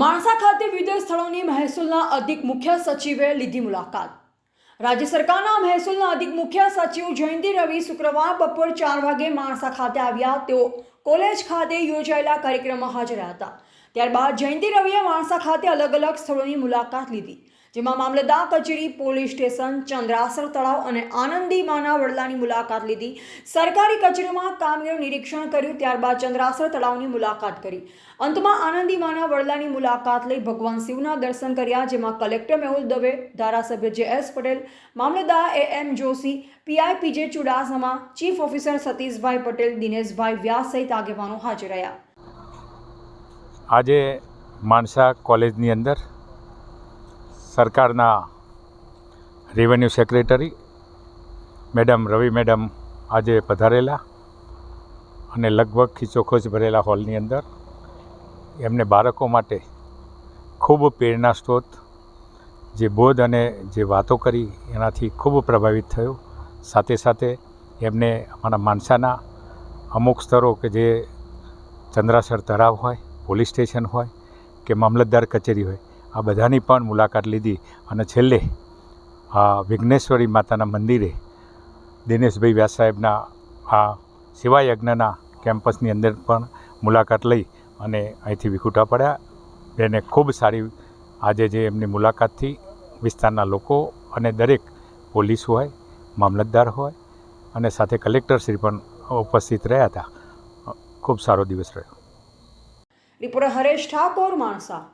માણસા ખાતે વિવિધ સ્થળોની મહેસૂલના અધિક મુખ્ય સચિવે લીધી મુલાકાત. રાજ્ય સરકારના મહેસૂલના અધિક મુખ્ય સચિવ જયંતિ રવિ શુક્રવાર બપોર ચાર વાગે માણસા ખાતે આવ્યા. તેઓ કોલેજ ખાતે યોજાયેલા કાર્યક્રમમાં હાજર હતા. ત્યારબાદ જયંતિ રવિએ માણસા ખાતે અલગ અલગ સ્થળોની મુલાકાત લીધી, જેમાં મામલતદાર કચેરી, પોલીસ સ્ટેશન, ચંદ્રાસર તળાવ અને આનંદી માના વડલાની મુલાકાત લીધી. સરકારી કચેરીમાં કામગીરીનું નિરીક્ષણ કર્યું, ત્યારબાદ ચંદ્રાસર તળાવની મુલાકાત કરી. અંતમાં આનંદી માના વડલાની મુલાકાત લઈ ભગવાન શિવના દર્શન કર્યા, જેમાં કલેક્ટર મેહુલ દવે, ધારાસભ્ય J S Patel, Mamlatdar A M Joshi PI PJ Chudasama, chief officer Satishbhai Patel, Dineshbhai Vyas સહિત આગેવાનો હાજર રહ્યા. આજે માણસા કોલેજની અંદર સરકારના revenue secretary madam Ravi madam આજે પધારેલા અને લગભગ ખીચોખોચ ભરેલા હોલની અંદર એમને બાળકો માટે ખૂબ પ્રેરણા સ્ત્રોત, જે બોધ અને જે વાતો કરી એનાથી ખૂબ પ્રભાવિત થયો. સાથે સાથે એમને અમારા માણસાના અમુક સ્તરો કે જે ચંદ્રાસર તળાવ હોય, પોલીસ સ્ટેશન હોય કે મામલતદાર કચેરી હોય, આ બધાની પણ મુલાકાત લીધી અને છેલ્લે આ વિઘ્નેશ્વરી માતાના મંદિરે દિનેશભાઈ વ્યાસ સાહેબના આ સેવાયજ્ઞના કેમ્પસની અંદર પણ મુલાકાત લઈ અને અહીંથી વિખૂટા પડ્યા. એને ખૂબ સારી આજે જે એમની મુલાકાતથી વિસ્તારના લોકો અને દરેક પોલીસ હોય, મામલતદાર હોય અને સાથે કલેક્ટરશ્રી પણ ઉપસ્થિત રહ્યા હતા. ખૂબ સારો દિવસ રહ્યો. રિપોર્ટર હરેશ ઠાકોર માણસા.